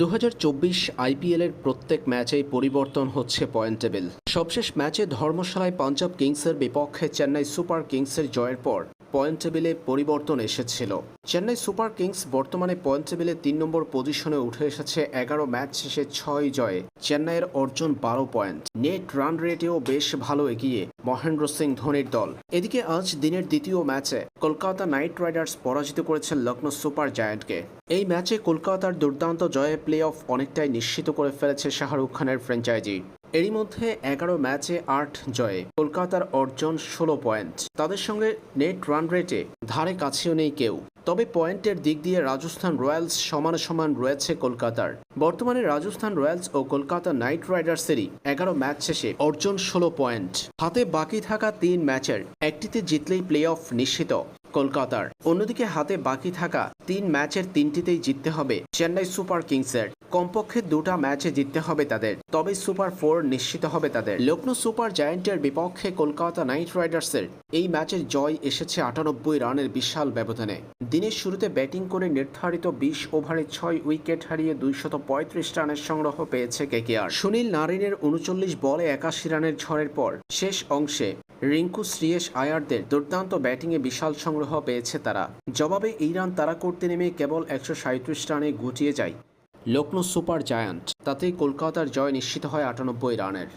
দু হাজার চব্বিশ আইপিএলের প্রত্যেক ম্যাচেই পরিবর্তন হচ্ছে পয়েন্ট টেবিল। সবশেষ ম্যাচে ধর্মশালায় পাঞ্জাব কিংসের বিপক্ষে চেন্নাই সুপার কিংসের জয়ের পর পয়েন্ট টেবিলে পরিবর্তন এসেছিল। চেন্নাই সুপার কিংস বর্তমানে পয়েন্ট টেবিলে তিন নম্বর পজিশনে উঠে এসেছে এগারো ম্যাচ শেষে ছয় জয়ে। চেন্নাইয়ের অর্জন বারো পয়েন্ট। নেট রান রেটেও বেশ ভালো এগিয়ে মহেন্দ্র সিং ধোনির দল। এদিকে আজ দিনের দ্বিতীয় ম্যাচে কলকাতা নাইট রাইডার্স পরাজিত করেছে লখনৌ সুপার জায়ান্টকে। এই ম্যাচে কলকাতার দুর্দান্ত জয়ে প্লে অফ অনেকটাই নিশ্চিত করে ফেলেছে শাহরুখ খানের ফ্র্যাঞ্চাইজি। এরই মধ্যে এগারো ম্যাচে আট জয়ে কলকাতার অর্জন ষোলো পয়েন্ট। তাদের সঙ্গে নেট রান রেটে ধারে কাছেও নেই কেউ। তবে পয়েন্টের দিক দিয়ে রাজস্থান রয়্যালস সমান সমান রয়েছে কলকাতার। বর্তমানে রাজস্থান রয়্যালস ও কলকাতা নাইট রাইডার্সেরই এগারো ম্যাচ শেষে অর্জন ষোলো পয়েন্ট। হাতে বাকি থাকা তিন ম্যাচের একটিতে জিতলেই প্লে অফ নিশ্চিত কলকাতার। অন্যদিকে হাতে বাকি থাকা তিন ম্যাচের তিনটিতেই জিততে হবে চেন্নাই সুপার কিংসের। কমপক্ষে দুটা ম্যাচে জিততে হবে তাদের। তবে সুপার ফোর নিশ্চিত হবে তাদের। লখনৌ সুপার জায়ান্টের বিপক্ষে কলকাতা নাইট রাইডার্সের এই ম্যাচের জয় এসেছে আটানব্বই রানের বিশাল ব্যবধানে। দিনের শুরুতে ব্যাটিং করে নির্ধারিত বিশ ওভারে ছয় উইকেট হারিয়ে দুইশত পঁয়ত্রিশ রানের সংগ্রহ পেয়েছে কেকেআর। সুনীল নারিনের উনচল্লিশ বলে একাশি রানের ঝড়ের পর শেষ অংশে রিঙ্কু শ্রিয়েশ আয়ারদের দুর্দান্ত ব্যাটিংয়ে বিশাল সংগ্রহ পেয়েছে তারা। জবাবে এই রান তারা করতে নেমে কেবল একশো রানে গুটিয়ে যায়। লখনৌ সুপার জায়ান্ট তাতেই কলকাতার জয় নিশ্চিত হয় আটানব্বই রানের।